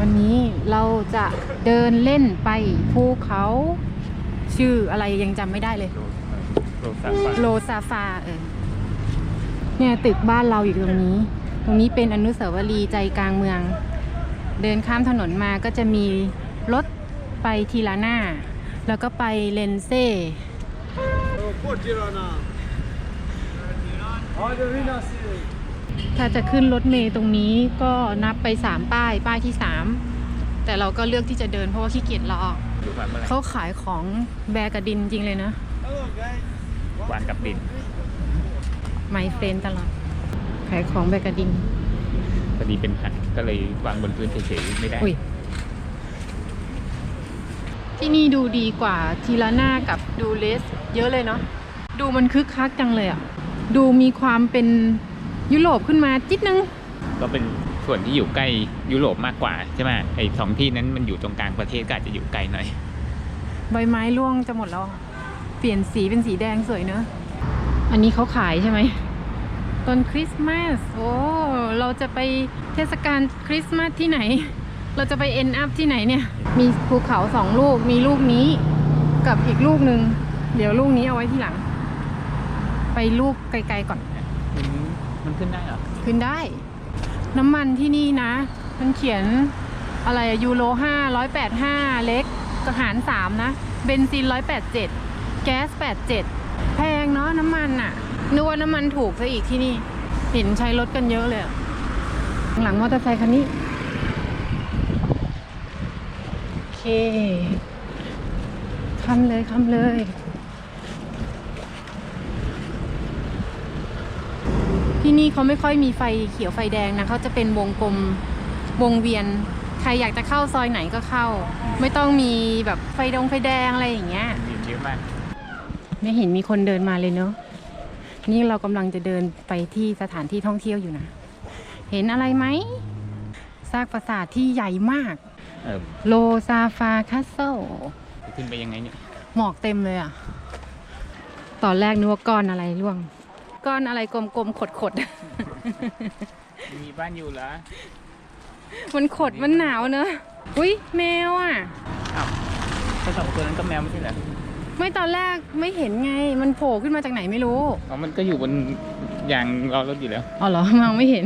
วันนี้เราจะเดินเล่นไปภูเขาชื่ออะไรยังจำไม่ได้เลยโลซาฟาโลซาฟาเออเนี่ยตึกบ้านเราอยู่ตรงนี้ ตรงนี้เป็นอนุสาวรีย์ใจกลางเมือง เดินข้ามถนนมาก็จะมีรถไปทีละหน้าแล้วก็ไปเลนเซ่ ถ้าจะขึ้นรถเมย์ตรงนี้ก็นับไปสามป้าย ป้ายที่สามแต่เราก็เลือกที่จะเดินเพราะว่าขี้เกียจรอดูความเมื่อไหร่เขาขายของแบกระดินจริงเลยนะวางกับดินไมเฟรนตลอด ขายของแบกระดินพอดีเป็นหัดก็เลยวางบนพื้นเฉยๆไม่ได้อุ้ยที่นี่ดูดีกว่าทีละหน้ากับดูเลส เยอะเลยเนาะดูมันคึกคักจังเลยอะ่ะดูมีความเป็น ยุโรปขึ้นมาจิดนึง ก็เป็นส่วนที่อยู่ใกล้ยุโรปมากกว่าใช่ไหมไอ้สองที่นั้นมันอยู่ตรงกลางประเทศก็อาจจะอยู่ไกลหน่อย ใบไม้ร่วงจะหมดแล้วอะเปลี่ยนสีเป็นสีแดงสวยเนอะอันนี้เขาขายใช่ไหมต้นคริสต์มาสโอ้เราจะไปเทศกาลคริสต์มาสที่ไหน เราจะไปเอ็นอัพที่ไหนเนี่ย มีภูเขาสองลูกมีลูกนี้กับอีกลูกหนึ่งเดี๋ยวลูกนี้เอาไว้ที่หลัง ไปลูกไกลๆก่อนมันมัน ขึ้นได้เหรอ ขึ้นได้ น้ำมันที่นี่นะ มันเขียนอะไรยูโรห้าร้อยแปดห้าเล็กกหารสามนะ เบนซินร้อยแปดเจ็ดแก๊สแปดเจ็ดแพงเนาะน้ำมันอะนึกว่าน้ำมันถูกซะอีกที่นี่ เห็นใช้รถกันเยอะเลยหลังมอเตอร์ไซคันนี้ โอเคคำเลยคำเลย ที่นี่เขาไม่ค่อยมีไฟเขียวไฟแดงนะเขาจะเป็นวงกลมวงเวียน ใครอยากจะเข้าซอยไหนก็เข้า ไม่ต้องมีแบบไฟดงไฟแดงอะไรอย่างเงี้ยดินเยอะมากไม่เห็นมีคนเดินมาเลยเนอะนี่เรากำลังจะเดินไปที่สถานที่ท่องเที่ยวอยู่นะ เห็นอะไรไหมซากปราสาทที่ใหญ่มากเออโลซาฟาคาสเซิลขึ้นไปยังไงเนี่ย หมอกเต็มเลยอะตอนแรกนึกว่าก้อนอะไรร่วง ก้อนอะไรกลมๆขดๆ มีบ้านอยู่เหรอ มันขดมันหนาวเนอะ อุ้ยแมวอะอ้าวถ้าสองตัวนั้นก็แมวไม่ใช่เหรอ ไม่ตอนแรกไม่เห็นไง มันโผล่ขึ้นมาจากไหนไม่รู้ อ๋อ มันก็อยู่บนยางรอรถอยู่แล้ว อ๋อเหรอมองไม่เห็น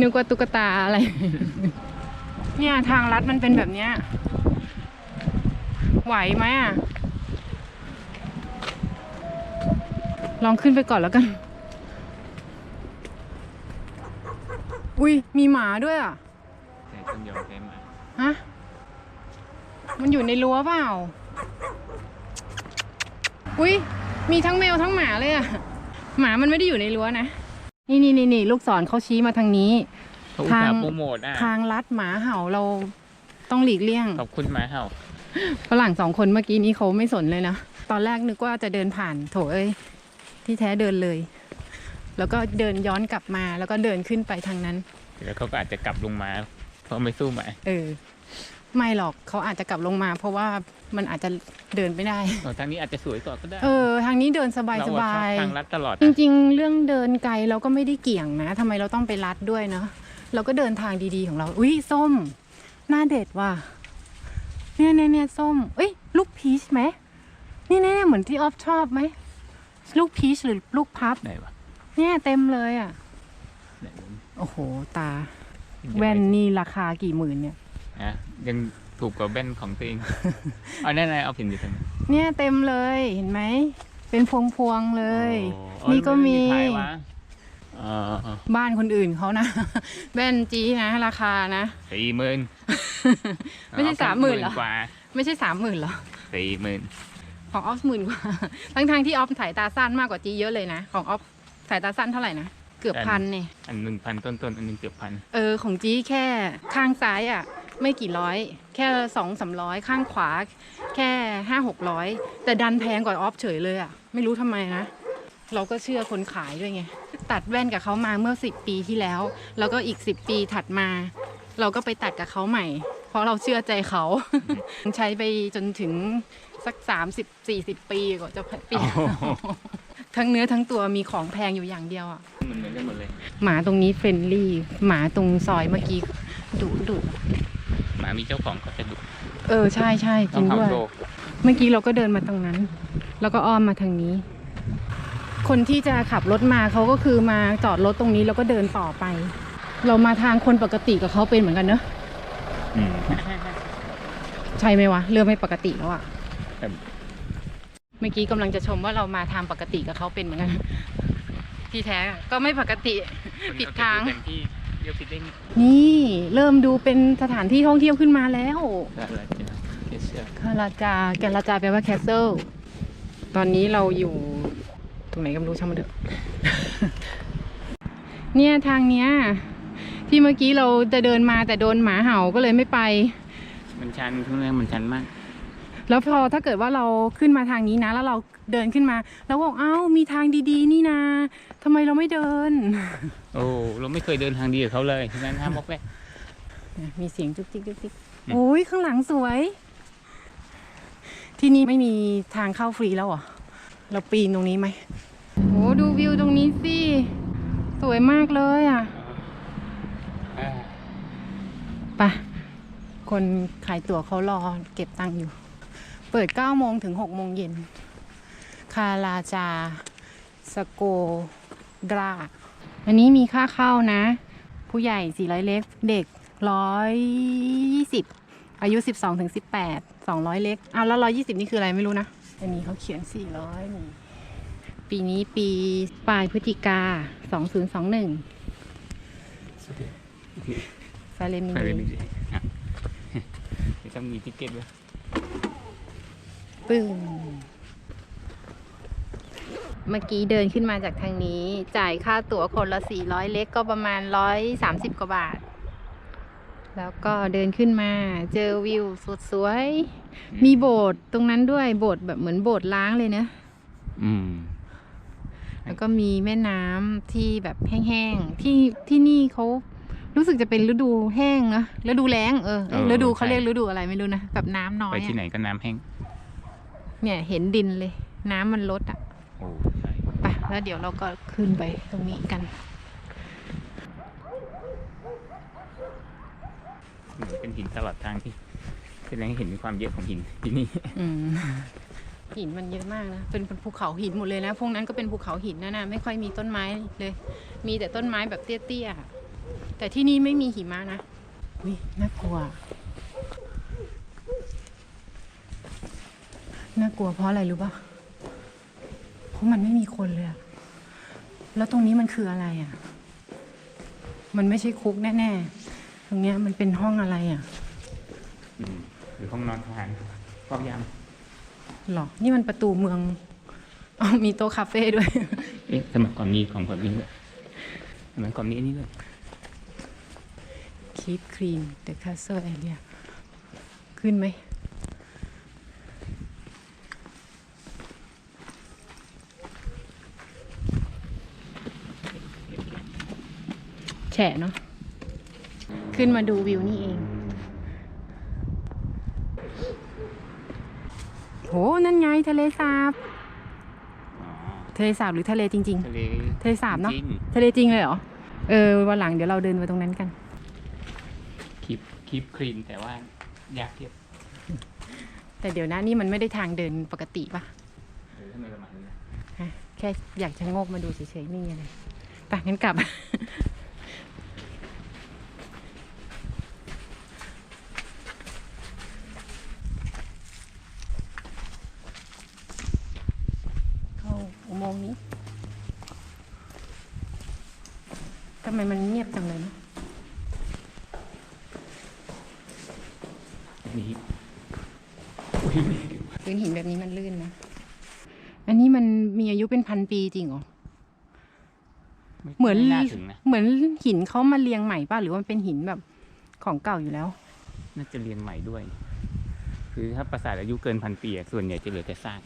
นึกว่าตุ๊กตาอะไร เนี่ยทางลัดมันเป็นแบบเนี้ย ไหวไหมอะ ลองขึ้นไปก่อนแล้วกัน อุ้ยมีหมาด้วยอะใช่ต้นยอใช่ไหมฮะมันอยู่ในรั้วเปล่า อุ้ยมีทั้งแมวทั้งหมาเลยอะหมามันไม่ได้อยู่ในรั้วนะ นี่นี่นี่นี่ลูกศรเขาชี้มาทางนี้เขาอุตส่าทางห์โปรโมทอะทางลัดหมาเห่าเราต้องหลีกเลี่ยง ขอบคุณหมาเห่าฝรั่งสองคนเมื่อกี้นี้เขาไม่สนเลยนะ ตอนแรกนึกว่าจะเดินผ่าน โถเอ้ย ที่แท้เดินเลย แล้วก็เดินย้อนกลับมาแล้วก็เดินขึ้นไปทางนั้น แล้วเขาก็อาจจะกลับลงมาเพราะไม่สู้หมาเออไม่หรอกเขาอาจจะกลับลงมา เพราะว่ามันอาจจะเดินไม่ได้เออทางนี้อาจจะสวยกว่าก็ได้ เออ ทางนี้เดินสบายเราสอะบาชอบยทางลัดตลอดจนะริง ๆ เรื่องเดินไกลเราก็ไม่ได้เกี่ยงนะทำไมเราต้องไปรัดด้วยเนาะเราก็เดินทางดีๆของเรา อุ้ยส้ม หน้าเด็ดว่ะเนี่ยเนี่ยเนี่ยส้มเอ้ยลูกพีชไหมนี่เนี่ยเนี่ยเหมือนที่ออฟชอบไหมลูกพีชหรือลูกพับไหนวะ เนี่ยเต็มเลยอะไหนวะโอ้โห ตา แว่นนี่ราคากี่หมื่นเนี่ย อะยังถูกกว่าแว่นของตัวเอง เอาแน่ๆเอาผิดอยู่ตรงนี้เนี่ยเต็มเลยเห็นไหม เป็นพวงๆเลยโอ้นี่ก็มีเออไท้ายวะอ๋อบ้านคนอื่นเขานะ แว่นจีนะราคานะ สี่หมื่นไม่ใช่30,000เหรอ กว่าไม่ใช่สามหมื่นหรอ สี่หมื่นของออฟหมื่นกว่า ทั้งทางๆที่ออฟสายตาสั้นมากกว่าจีเยอะเลยนะ ของออฟ สายตาสั้นเท่าไหร่นะ เกือบพันเนี่ย อันหนึ่งพันต้นๆอันหนึ่งเกือบพัน เออ ของจีแค่ข้างซ้ายอะ ไม่กี่ร้อย แค่สองสามร้อยข้างขวา แค่ห้าหกร้อยแต่ดันแพงกว่าออฟเฉยเลยอะ ไม่รู้ทำไมนะ เราก็เชื่อคนขายด้วยไง ตัดแว่นกับเขามาเมื่อสิบปีที่แล้ว แล้วก็อีกสิบปีถัดมา เราก็ไปตัดกับเขาใหม่ เพราะเราเชื่อใจเขาใช้ไปจนถึงสักสามสิบสี่สิบปีกว่าจะเปลี่ยน ทั้งเนื้อทั้งตัวมีของแพงอยู่อย่างเดียวอะมันเหมือนกันหมดเลย หมาตรงนี้เฟรนลี่ หมาตรงซอยเมื่อกี้ดุดุหมามีเจ้าของก็จะดุเออใช่ใช่จต้อริงงด้วยทำโลกเมื่อกี้เราก็เดินมาตรงนั้น แล้วก็อ้อมมาทางนี้ คนที่จะขับรถมาเขาก็คือมาจอดรถตรงนี้แล้วก็เดินต่อไป เรามาทางคนปกติกับเขาเป็นเหมือนกันเนอะอืมใช่ไหมวะเรื่องไม่ปกติแล้วอะแต่ เมื่อกี้กำลังจะชมว่าเรามาทางปกติกับเขาเป็นเหมือนกัน ที่แท้ก็ไม่ปกติผิดทางคนเรจะดูกันที่เดียวผิดได้ไงนี่เริ่มดูเป็นสถานที่ท่องเที่ยวขึ้นมาแล้วอะไรจะเชื่อคาราจาแกนราจาแปลว่าแคสเซิลตอนนี้เราอยู่ตรงไหนก็ไม่รู้ช่างมันเถอะเนี่ยทางเนี้ย ที่เมื่อกี้เราจะเดินมาแต่โดนหมาเห่าก็เลยไม่ไป มันชันทุกเรื่องมันชันมาก แล้วพอถ้าเกิดว่าเราขึ้นมาทางนี้นะ แล้วเราเดินขึ้นมา แล้วบอกเอ้ามีทางดีๆ นี่นาทำไมเราไม่เดิน โอ้เราไม่เคยเดินทางดีกับเขาเลยฉะนั้นห้ามบอกแวกมีเสียงจุกจิกจุกจิกอืมโอ้ยข้างหลังสวย ที่นี่ไม่มีทางเข้าฟรีแล้วเหรอเราปีนตรงนี้ไหมโอ้ดูวิวตรงนี้สิสวยมากเลยอะอ่าไปะคนขายตั๋วเขารอเก็บตังค์อยู่ เปิด 9 โมงถึง 6 โมงเย็น คาราจา สโกดราอันนี้มีค่าเข้านะ ผู้ใหญ่ 400 เล็ก เด็ก 120 อายุ 12ถึง18 200 เล็กอ้าวแล้ว 120 นี่คืออะไรไม่รู้นะ อันนี้เขาเขียน 400นี่ปีนี้ปีปลายพฤศจิกา 2021ฟาเลมิไปเลยนีไม่ได้อะเดี๋ยวต้องมีทิกเก็ตด้วย ปึ้งเมื่อกี้เดินขึ้นมาจากทางนี้ จ่ายค่าตั๋วคนละ 400 เล็กก็ประมาณ 130 กว่าบาท แล้วก็เดินขึ้นมาเจอวิวสดสวย มีโบสถ์ตรงนั้นด้วยโบสถ์แบบเหมือนโบสถ์ล้างเลยเนะอืม แล้วก็มีแม่น้ำที่แบบแห้งๆ ที่ที่นี่เขารู้สึกจะเป็นฤดูแห้งนะฤดูแล้งเออเอ้ยเออฤดูเขาใช่ เรียกฤดูอะไรไม่รู้นะแบบน้ำน้อไปยที่อะไหนก็น้ำแห้ง เนี่ยเห็นดินเลย น้ำมันลดอะโอ้ใช่ไปแล้วเดี๋ยวเราก็ขึ้นไปตรงนี้กัน เหมือนเป็นหินตลอดทางที่แสดงให้เห็นมีความเยอะของหินที่นี่ อืมหินมันเยอะมากนะเป็นภูเขาหินหมดเลยนะพวกนั้นก็เป็นภูเขาหินนะนะไม่ค่อยมีต้นไม้เลย มีแต่ต้นไม้แบบเตี้ยๆแต่ที่นี่ไม่มีหิมะนะวิน่ากลัว น่ากลัวเพราะอะไรรู้ป่ะ เพราะมันไม่มีคนเลยอะแล้วตรงนี้มันคืออะไรอะมันไม่ใช่คุกแน่ๆ ตรงเนี้ยมันเป็นห้องอะไรอะอืมหรือห้องนอนทหารเฝ้ายามหรอ นี่มันประตูเมืองอ๋อมีโต๊ะคาเฟ่ด้วย เอ๊ะสมัยก่อนมีของแบบนี้ด้วยสมัยก่อนมีอันนี้ด้วย Keep clean the castle area ขึ้นไหม แฉะเนาะขึ้นมาดูวิวนี่เอง โห นั่นไงทะเลสาบอ๋อทะเลสาบหรือทะเลจริง ทะเลๆ ทะเลสาบเนาะ จริงทะเลจริงเลยเหรอ เออ วันหลังเดี๋ยวเราเดินไปตรงนั้นกัน คลิปคลิปคลีนแต่ว่ายากเทียบแต่เดี๋ยวนะนี่มันไม่ได้ทางเดินปกติปะเออทำไมประมาณนี้นะฮะแค่อยากจะโงกมาดูเฉยๆไม่มีอะไรไปงั้นกลับ เข้าอุโมงค์นี้ทำไมมันเงียบจังเลยนะ นี่อุ้ย พื้นหินแบบนี้มันลื่นนะ อันนี้มันมีอายุเป็นพันปีจริงเหรอ เห มือนน่าถึงนะเหมือนหินเขามาเรียงใหม่ป่ะหรือว่ามันเป็นหินแบบของเก่าอยู่แล้ว น่าจะเรียงใหม่ด้วย คือถ้าปราสาทอายุเกินพันปีอะส่วนใหญ่จะเหลือแต่ซาก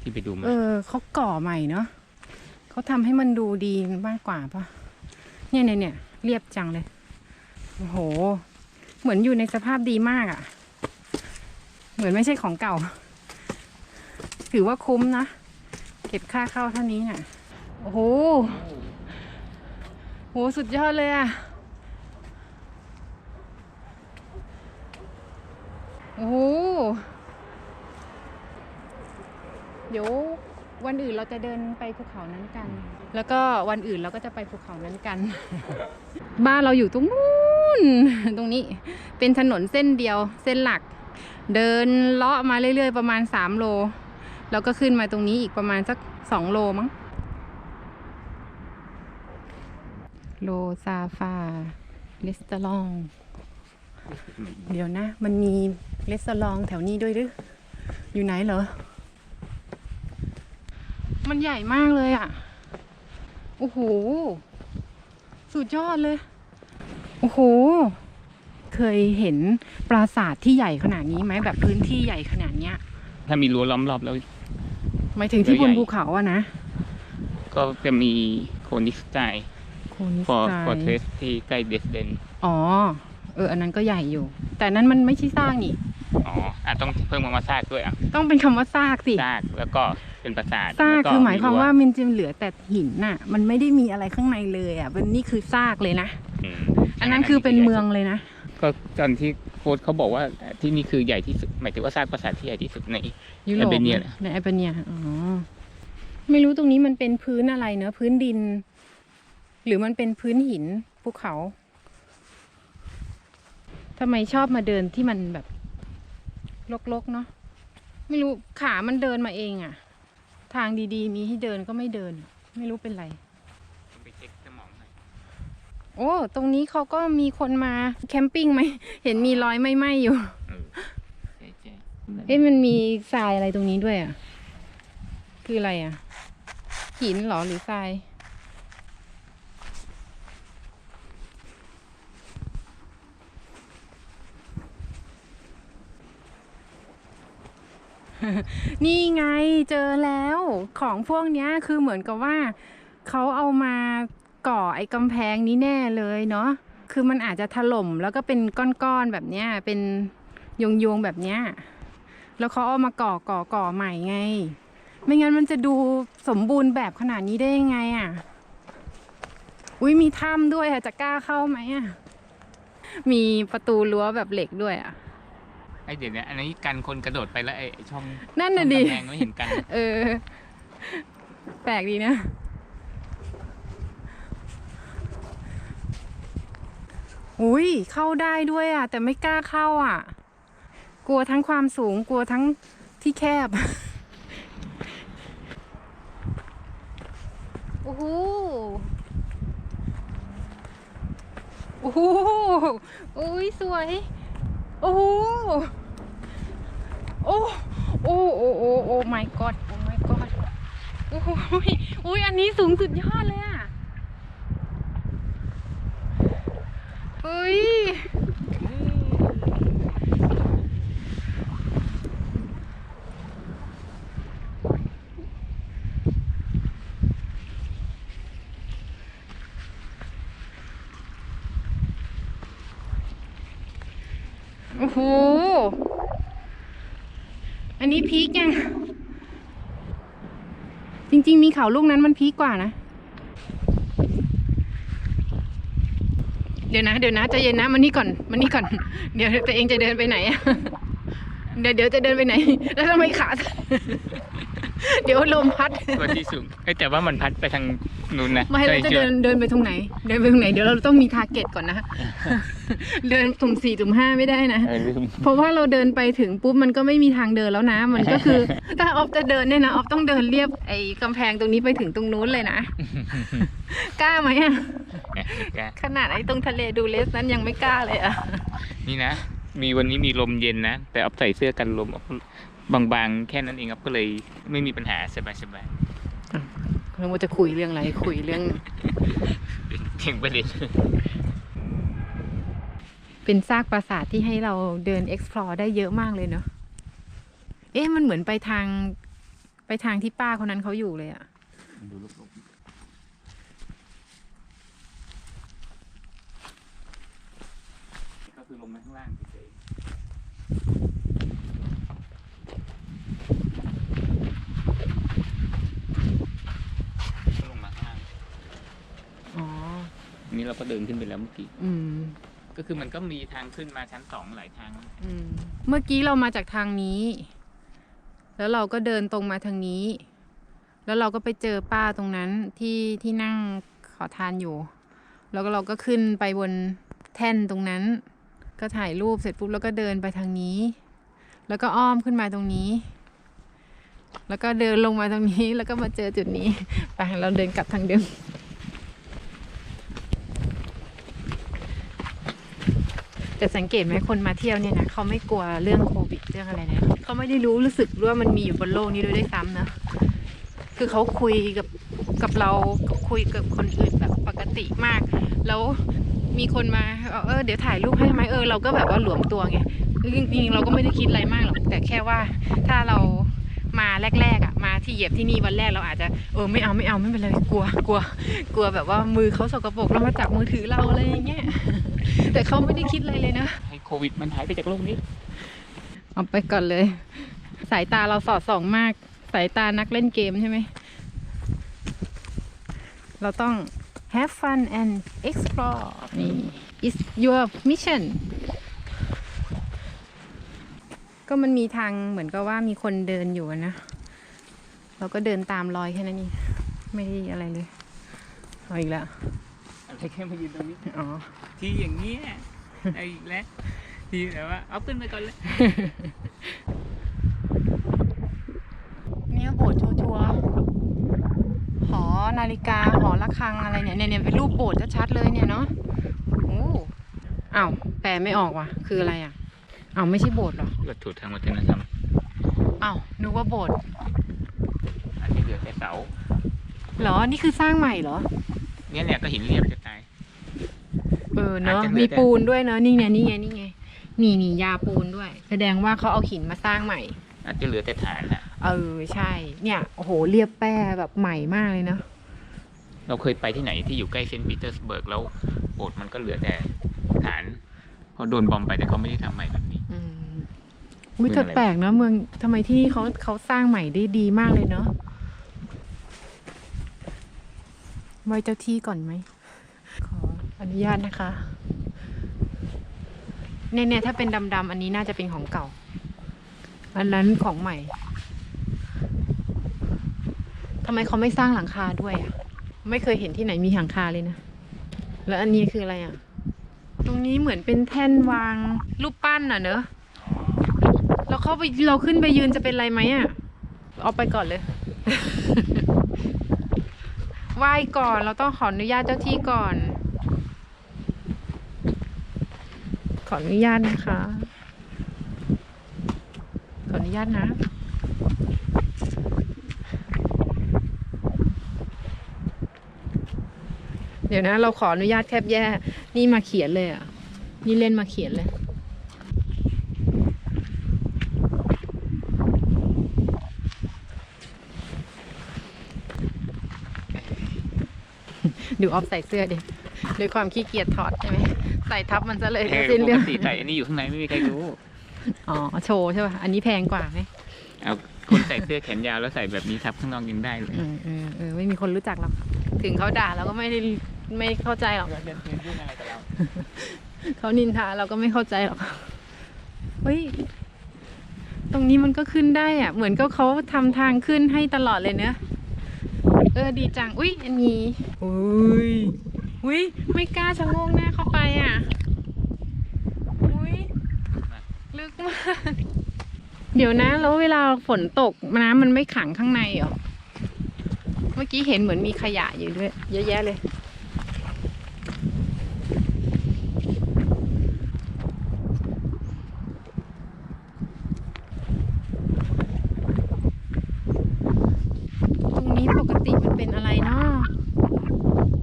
ที่ไปดูมา เออเขาก่อใหม่เนาะเขาทำให้มันดูดีมากกว่าป่ะเนี่ยเนี่ยเนี่ยเรียบจังเลยโอ้โห เหมือนอยู่ในสภาพดีมากอะ่ะ เหมือนไม่ใช่ของเก่า ถือว่าคุ้มนะ เก็บค่าเข้าเท่านี้น่ะ โอ้โหโห สุดยอดเลยอะ่ะ โอ้โห เดี๋ยววันอื่นเราจะเดินไปภูเขานั้นกัน แล้วก็วันอื่นเราก็จะไปภูเขานั้นกัน บ้านเราอยู่ตรงนู้น ตรงนี้ เป็นถนนเส้นเดียว เส้นหลัก เดินเลาะมาเรื่อยๆ ประมาณ 3 โล แล้วก็ขึ้นมาตรงนี้อีกประมาณสัก 2 โลมั้ง โลซาฟาเลสตอลอง เดี๋ยวนะ มันมีเลสตอลองแถวนี้ด้วยหรือ อยู่ไหนเหรอ มันใหญ่มากเลยอะ โอ้โห สุดยอดเลย โอ้โห เคยเห็นปราสาทที่ใหญ่ขนาดนี้ไหมแบบพื้นที่ใหญ่ขนาดเนี้ย ถ้ามีรั้วล้อมรอบแล้ว หมายถึงที่บนใหญ่ภูเขาอะนะ ก็จะมีโคนิสไตโค นิสฟอร์ไตฟอร์เทสที่ใกล้เดสเดนอ๋อ เออ อันนั้นก็ใหญ่อยู่ แต่นั้นมันไม่ใช่ซากนี่ อ๋ออาจต้องเพิ่มคำว่าซากด้วยอะต้องเป็นคำว่าซากสิ ซากแล้วก็เป็นปราสาทซากแล้วคือหมายความว่ารั้มันจะเหลือแต่หินน่ะ มันไม่ได้มีอะไรข้างในเลยอะเป็นนี่คือซากเลยนะ อืมอันนั้นคือเป็นเมืองเลยนะ ก็ตอนที่โค้ดเขาบอกว่าที่นี่คือใหญ่ที่สุดหมายถึงว่าซากปราสาทที่ใหญ่ที่สุดใน ยุโรปแอลเบเนียนะในแอลเบเนีย อ๋อ ไม่รู้ตรงนี้มันเป็นพื้นอะไรเนอะพื้นดิน หรือมันเป็นพื้นหินภูเขาทำไมชอบมาเดินที่มันแบบลกๆเนาะไม่รู้ขามันเดินมาเองอะทางดีๆ มีให้เดินก็ไม่เดิน ไม่รู้เป็นไรไปเช็คสมองหน่อยโอ้ตรงนี้เขาก็มีคนมาแคมปิ้งไหมเห็นมีรอยไหม้ๆอยู่เออใช่ใช่เอ๊ะมันมีทรายอะไรตรงนี้ด้วยอะ คืออะไรอะหินเหรอหรือทราย นี่ไงเจอแล้วของพวกนี้คือเหมือนกับว่าเขาเอามาก่อไอ้กำแพงนี้แน่เลยเนาะคือมันอาจจะถล่มแล้วก็เป็นก้อนๆแบบเนี้ยเป็นโยงๆแบบเนี้ยแล้วเขาเอามาก่อก่อก่อใหม่ไง ไม่งั้นมันจะดูสมบูรณ์แบบขนาดนี้ได้ยังไงอะอุ้ยมีถ้ำด้วยอะจะกล้าเข้าไหมอะมีประตูรั้วแบบเหล็กด้วยอะ อเดี๋ยวเนี้อันนี้กันคนกระโดดไปแล้วไอช่องนั่นน่ะดิ ช่องกำแพงไม่เห็นกัน เออ แปลกดีนะ อุ้ยเข้าได้ด้วยอะ แต่ไม่กล้าเข้าอะ กลัวทั้งความสูงกลัวทั้งที่แคบ โอ้โหโอ้โหอุ้ยสวย โอ้โห โอ้โอ้โอ้โอ้โอ้ my god โอ้ my god โอ้โอ้ยอันนี้สูงสุดยอดเลยอะเฮ้ย โอ้โห อั นี้พีกยัง จริง ๆ มีเขาลูกนั้นมันพีกกว่านะ เดี๋ยวนะ เดี๋ยวนะใจเย็นนะมันนี่ก่อนมันนี่ก่อน เดี๋ยวตัวเองจะเดินไปไหนอะเดี๋ยวเดี๋ยวจะเดินไปไหน แล้วทำไมขา เดี๋ยวลมพัด ตัวที่สูงเอ้ยแต่ว่ามันพัดไปทางนู้นนะไม่เราจะใช่เดินเดินไปตรงไหน เดินไปตรงไหนเดี๋ยวเราต้องมีทาร์เก็ตก่อนนะ เดินตุ่มสี่ตุ่มห้าไม่ได้นะ เออลืมเพราะว่าเราเดินไปถึงปุ๊บมันก็ไม่มีทางเดินแล้วนะ มันก็คือ ถ้าออฟจะเดินเนี่ยนะออฟต้องเดินเรียบไอ้กำแพงตรงนี้ไปถึงตรงนู้นเลยนะ กล้าไหมอะแกขนาดไอ้ตรงทะเลดูเลสนั้นยังไม่กล้าเลยอะ นี่นะ มีวันนี้มีลมเย็นนะ แต่ออฟใส่เสื้อกันลมออฟ บางๆ แค่นั้นเองครับก็เลยไม่มีปัญหาสบายเราว่าจะคุยเรื่องอะไรคุยเรื่องๆเพียงประเด็นเป็นซากปราสาทที่ให้เราเดิน explore ได้เยอะมากเลยเนาะเอ๊ะมันเหมือนไปทาง ไปทางที่ป้าคนนั้นเขาอยู่เลยอะดูลูกๆก็คือลมมาข้างล่างเฉยๆก็ลงมาข้างล่าง อ๋อ นี่เราก็เดินขึ้นไปแล้วเมื่อกี้ อืมก็ก็คือมันก็มีทางขึ้นมาชั้นสองหลายทาง อืม เมื่อกี้เรามาจากทางนี้ แล้วเราก็เดินตรงมาทางนี้ แล้วเราก็ไปเจอป้าตรงนั้นที่ที่นั่งขอทานอยู่ แล้วก็เราก็ขึ้นไปบนแท่นตรงนั้น ก็ถ่ายรูปเสร็จปุ๊บแล้วก็เดินไปทางนี้ แล้วก็อ้อมขึ้นมาตรงนี้ แล้วก็เดินลงมาตรงนี้ แล้วก็มาเจอจุดนี้ ไปเราเดินกลับทางเดิม แต่สังเกตไหมคนมาเที่ยวเนี่ยนะเขาไม่กลัวเรื่องโควิดเรื่องอะไรเนี่ยเขาไม่ได้รู้รู้สึกว่ามันมีอยู่บนโลกนี้ด้วยด้วยซ้ำนะคือเขาคุยกับกับเรากับคุยกับคนอื่นแบบปกติมาก แล้วมีคนมาเออเดี๋ยวถ่ายรูปให้ไหมเออเราก็แบบว่าหลวมตัวไงจริงๆเราก็ไม่ได้คิดอะไรมากหรอกแต่แค่ว่าถ้าเรามาแรกๆอะมาที่เหยียบที่นี่วันแรกเราอาจจะเออไม่เอาไม่เอาไม่เป็นไรกลัวกลัว กลัวแบบว่ามือเขาสกปรกแล้วมาจับมือถือเราอะไรอย่างเงี้ย แต่เขาไม่ได้คิดอะไรเลยนะ ให้โควิดมันหายไปจากโลกนี้ เอาไปก่อนเลย สายตาเราสอดส่องมาก สายตานักเล่นเกมใช่ไหม เราต้อง have fun and explore นี่ is your mission ก็มันมีทางเหมือนกับว่ามีคนเดินอยู่อะนะ เราก็เดินตามรอยแค่นั้นเองไม่ได้อะไรเลย เอาอีกแล้วอะไรแค่มายืนตรงนี้ อ๋อ ที่อย่างเงี้ยไอ้อีกแล้วที่แบบว่าเอาขึ้นไปก่อนเลยเนี่ยโบสถ์ชัวร์ๆหอนาฬิกาหอระฆังอะไรเนี่ยเนี่ยเนี่ยเป็นรูปโบสถ์ชัดๆเลยเนี่ยเนาะโอ้อ้าวแปลไม่ออกว่ะ คืออะไรอะอ้าวไม่ใช่โบสถ์เหรอวัตถุทางวัฒนธรรมอ้าวนึกว่าโบสถ์อันนี้เหลือแต่เสาเหรอนี่คือสร้างใหม่เหรอ เนี่ยเนี่ยก็หินเรียบจะตาย เออเนาะอาจจะเหลือมีแต่ปูนด้วยเนาะนี่ไงนี่ไงนี่ไงนี่นี่ยาปูนด้วย แสดงว่าเขาเอาหินมาสร้างใหม่ อาจจะเหลือแต่ฐานอะเออใช่ เนี่ยโอ้โหเรียบแป้แบบใหม่มากเลยเนาะเราเคยไปที่ไหนที่อยู่ใกล้เซนต์ปีเตอร์สเบิร์กแล้วโบสถ์มันก็เหลือแต่ฐานเพราะโดนบอมไปแต่เขาไม่ได้ทำใหม่แบบนี้ อืมอุ้ยเมืแต่องอะไรแปลกนะเมืองทำไมที่นี่เขาเขาสร้างใหม่ได้ดีมากเลยเนาะไหว้เจ้าที่ก่อนไหมขอ อนุญาตนะคะเนี่ยเนี่ยถ้าเป็นดำๆอันนี้น่าจะเป็นของเก่า อันนั้นของใหม่ทำไมเขาไม่สร้างหลังคาด้วยอะ ไม่เคยเห็นที่ไหนมีหลังคาเลยนะ แล้วอันนี้คืออะไรอะ ตรงนี้เหมือนเป็นแท่นวางรูปปั้นอะเนอะเราเข้าไปเราขึ้นไปยืนจะเป็นไรไหมอะเอาไปก่อนเลยไหว้ก่อนเราต้องขออนุญาตเจ้าที่ก่อน ขออนุญาตนะคะ ขออนุญาตนะเดี๋ยวนะ เราขออนุญาตแคบแย่ นี่มาเขียนเลยอะ นี่เล่นมาเขียนเลย ดูออฟใส่เสื้อดิด้วยความขี้เกียจถอดใช่ไหม ใส่ทับมันซะเลยเออสิ้นปเรื่กองติใส่อันนี้อยู่ข้างในไม่มีใครรู้ อ๋อโชว์ใช่ป่ะอันนี้แพงกว่าไหมเอาคนใส่เสื้อแขนยาวแล้วใส่แบบนี้ทับข้างนอกยังได้เลยเออเออเออไม่มีคนรู้จักหรอกถึงเขาด่าเราก็ไม่ได้ไม่เข้าใจหรอก เดินเดินพูดอะไรกับเราเขานินทาเราก็ไม่เข้าใจหรอก เฮ้ย ตรงนี้มันก็ขึ้นได้อะเหมือนก็เขาทำทางขึ้นให้ตลอดเลยเนอะเออดีจัง อุ้ยอันนี้อุ้ย อุ้ยไม่กล้าชะโงงหน้าเข้าไปอะอุ้ยลึกมาก เดี๋ยวนะ แล้วเวลาฝนตกน้ำมันไม่ขังข้างในเหรอ เมื่อกี้เห็นเหมือนมีขยะอยู่ด้วย เยอะแยะเลย ตรงนี้ปกติมันเป็นอะไรเนาะ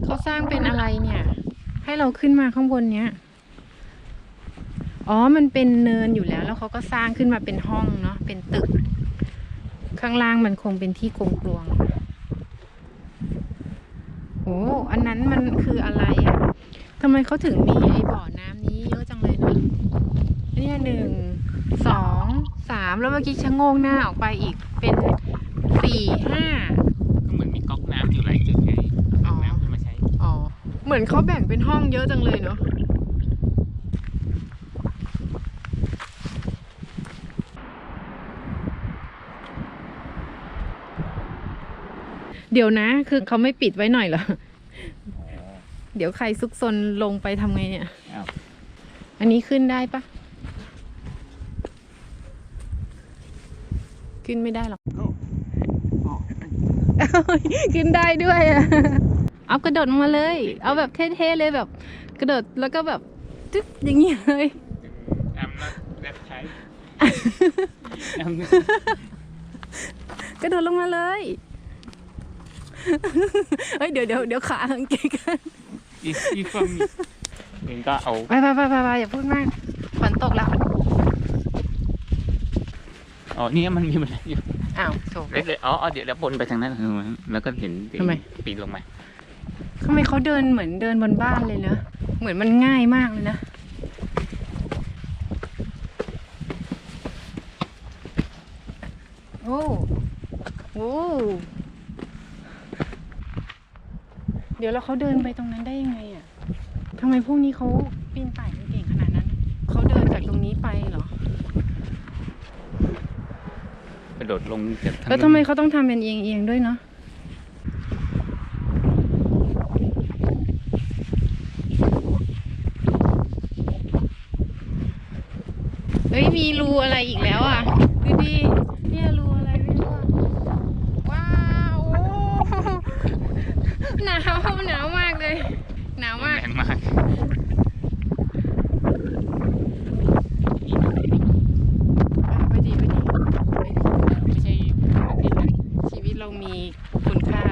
เขาสร้าง เป็นอะไรเนี่ย ให้เราขึ้นมาข้างบนเนี้ย อ๋อ มันเป็นเนินอยู่แล้ว แล้วเขาก็สร้างขึ้นมาเป็นห้องเนาะ เป็นตึก ข้างล่างมันคงเป็นที่กงกลวง โอ้ อันนั้นมันคืออะไรอะ่ะทำไมเขาถึงมีไอ้บ่อน้ำนี้เยอะจังเลยเนาะเนี่ยหนึ่ง สอง สาม แล้วเมื่อกี้ชะโงงหน้าออกไปอีก เป็นสี่ห้า เหมือนเขาแบ่งเป็นห้องเยอะจังเลยเนาะเดี๋ยวนะ คือเขาไม่ปิดไว้หน่อยเหรอ เดี๋ยวใครซุกซนลงไปทำไงเนี่ยอันนี้ขึ้นได้ปะ ขึ้นไม่ได้หรอก ขึ้นได้ด้วยอะ เอากระโดดลงมาเลย เอาแบบเท่ๆเลยแบบ กระโดดแล้วก็แบบจึ๊บอย่างเงี้ยเลย I'm not that type I'm not กระโดดลงมาเลยเฮ้ยเดี๋ยวเดี๋ยวเดี๋ยวขาสังเกตกัน easy for me เองก็เอาไปไปไปไปไปอย่าพูดมากฝนตกแล้วอ๋อเนี่ยมันมีมันอยู่อ้าวโถเดี๋ยวอ๋ออ๋อเดี๋ยวแล้วบนไปทางนั้นเออแล้วก็เห็นทำไมปีนลงมา ทำไมเขาเดินเหมือนเดินบนบ้านเลยเนอะเหมือนมันง่ายมากเลยนะ โอ้โอ้เดี๋ยวแล้วเขาเดินไปตรงนั้นได้ยังไงอะทำไมพวกนี้เขาปีนป่ายกันเก่งขนาดนั้น เขาเดินจากตรงนี้ไปเหรอ กระโดดลงจากทางแล้วทำไมเขาต้องทำเป็นเอียงๆด้วยเนาะ เฮ้ยมีรูอะไรอีกแล้วอะ ดูดิเนี่ยรูอะไรไม่รู้อะว้าวโอ้หนาวหนาวมากเลย หนาวมาก แรงมาก ไปดีไปดีไปดีไม่ใช่ผิดนะชีวิตเรามีคุณค่า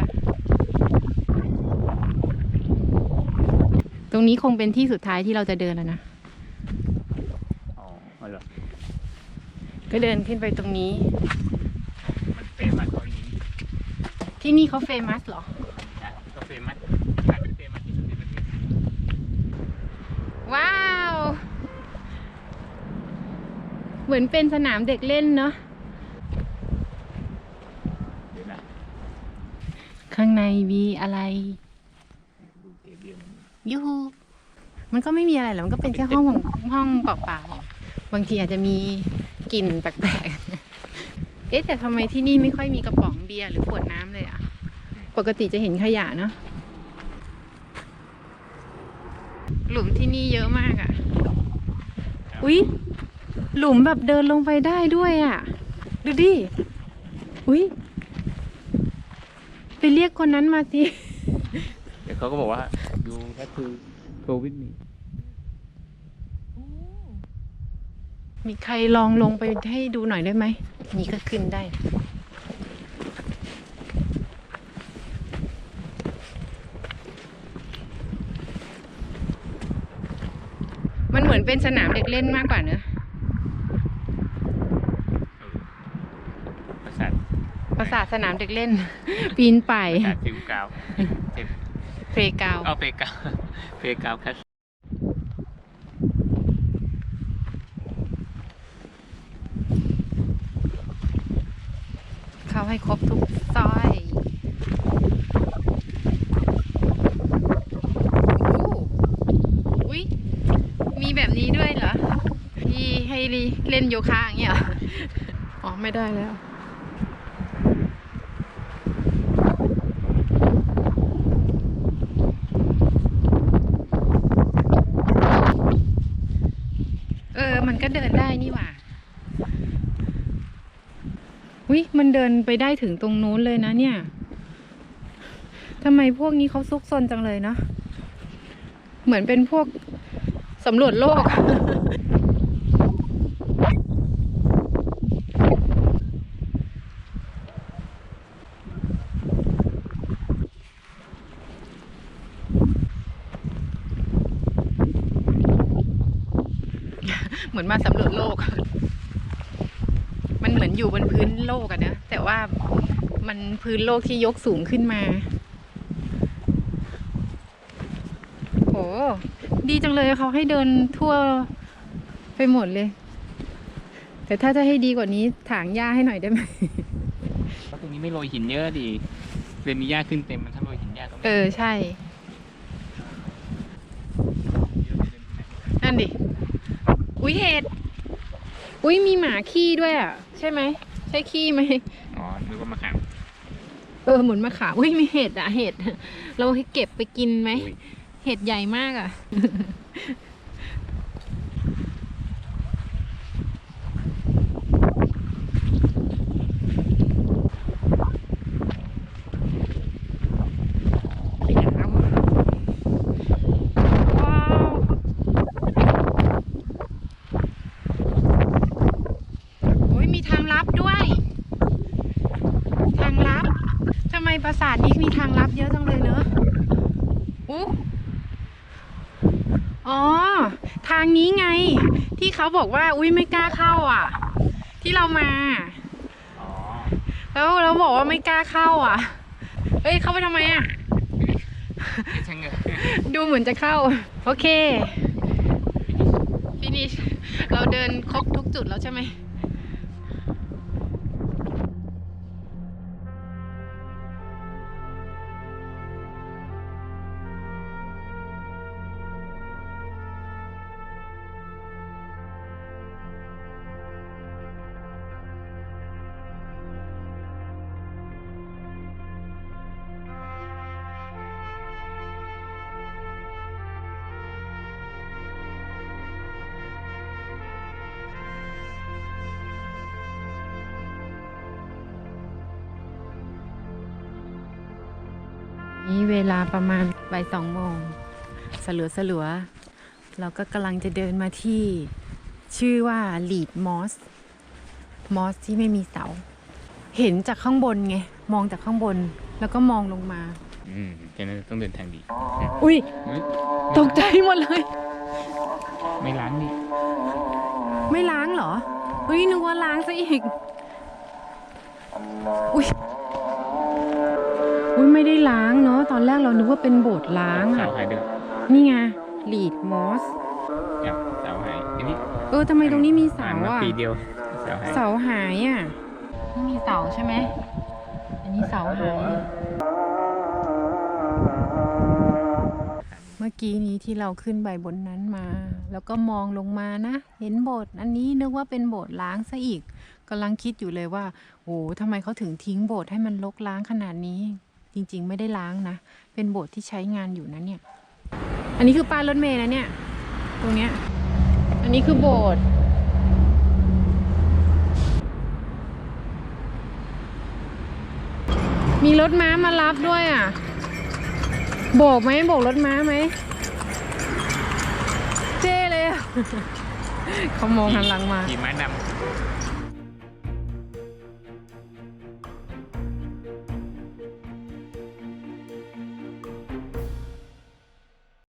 ตรงนี้คงเป็นที่สุดท้ายที่เราจะเดินแล้วนะ อ๋อเอาเหรอ ก็เดินขึ้นไปตรงนี้ มันเฟรมมาตอนนี้ที่นี่เขาเฟมัสเหรอนะก็เฟรมมาขาดเฟรมมาที่สุดในประเทศไทยว้าว เหมือนเป็นสนามเด็กเล่นเนาะเดี๋ยวนะข้างในมีอะไรดูเกมเดียวยูฮูมันก็ไม่มีอะไรหรอกมันก็เป็นแค่ห้องของห้องเปล่าๆบางทีอาจจะมี กลิ่นแปลกๆ เอ๊ะแต่ทำไมที่นี่ไม่ค่อยมีกระป๋องเบียร์หรือขวดน้ำเลยอะปกติจะเห็นขยะเนาะหลุมที่นี่เยอะมากอะอุ๊ย หลุมแบบเดินลงไปได้ด้วยอะดูดิ อุ๊ย ไปเรียกคนนั้นมาสิ เดี๋ยวเขาก็บอกว่าดูแค่คือโควิดนี่ มีใครลองลงไปให้ดูหน่อยได้ไหม นี่ก็ขึ้นได้ มันเหมือนเป็นสนามเด็กเล่นมากกว่าเนอะประสาทประสาทสนามเด็กเล่น ปีนป่ายประสาทฟิวกาวเทปเพลกาว เอาเฟกาวเฟกาวแคช เข้าให้ครบทุกซอยอุ้ยมีแบบนี้ด้วยเหรอที่ให้เล่นโยคะอย่างเงี้ยเหรออ๋อ ไม่ได้แล้วเออ มันก็เดินได้นี่หว่า วิมันเดินไปได้ถึงตรงนู้นเลยนะเนี่ยทำไมพวกนี้เขาซุกซนจังเลยเนาะเหมือนเป็นพวกสำรวจโลก เหมือนมาสำรวจโลก มันเหมือนอยู่บนพื้นโลกอะเนะแต่ว่ามันพื้นโลกที่ยกสูงขึ้นมา โห ดีจังเลยเขาให้เดินทั่วไปหมดเลย แต่ถ้าจะให้ดีกว่านี้ถางหญ้าให้หน่อยได้ไหมเพราะตรงนี้ไม่โรยหินเยอะดีเรนมีหญ้าขึ้นเต็มมันถ้าโรยหินหญ้าตรงเอนี้อใช่ นั่นดิ อุ้ยเห็ด อุ้ยมีหมาขี้ด้วยอะ ใช่ไหมใช่ขี้ไหมอ๋อนึกว่ามาขามเออเหมือนมะขามอุ้ยมีเห็ดอะเห็ดเราให้เก็บไปกินไหมอุ้ยเห็ดใหญ่มากอะ ว้าวโอ้ยมีทางลับ ด้วยทางลับทำไมปราสาทนี้มีทางลับเยอะจังเลยเนอะอู้อ๋อ ทางนี้ไง ที่เขาบอกว่า อุ้ยไม่กล้าเข้าอะ ที่เรามาอ๋อแล้วเราบอกว่าไม่กล้าเข้าอะเฮ้ยเข้าไปทำไมอะช่างเงอะดูเหมือนจะเข้า โอเค ฟินิช เราเดินครบทุกจุดแล้วใช่ไหม นี่เวลาประมาณบ่ายสองโมงสลัวสลัวๆเราก็กำลังจะเดินมาที่ชื่อว่าลีดมอส มอสที่ไม่มีเสา เห็นจากข้างบนไง มองจากข้างบนแล้วก็มองลงมา อืมฉะนั้นต้องเดินทางดี อุ้ยเฮ้ยตกใจหมดเลย ไม่ล้างดิ ไม่ล้างเหรอ อุ้ยนึกว่าล้างซะอีก อุ้ย อุ้ยไม่ได้ล้างเนาะตอนแรกเรานึกว่าเป็นโบสถ์ล้างสาอะวหายเด้อนี่ไงลีดมอสอะสาวหายอันนี้เออทำไมตรงนี้มีเสาผ่นมาอะ ปีเดียวสาวหายเสาหายอะนี่มีเสาใช่ไหม อันนี้เสาหาย เมื่อกี้นี้ที่เราขึ้นไปบนนั้นมา แล้วก็มองลงมานะ เห็นโบสถ์อันนี้นึกว่าเป็นโบสถ์ล้างซะอีกกำลังคิดอยู่เลยว่าโอ้ทำไมเขาถึงทิ้งโบสถ์ให้มันลกล้างขนาดนี้ จริงๆ ไม่ได้ล้างนะ เป็นโบสถ์ที่ใช้งานอยู่นะเนี่ย อันนี้คือป้ายรถเมล์นะเนี่ย ตรงเนี้ย อันนี้คือโบสถ์มีรถม้ามารับด้วยอะ โบกไหมโบกรถม้าไหมเท่เลยเขามองหันหลังมาขี่ม้านำ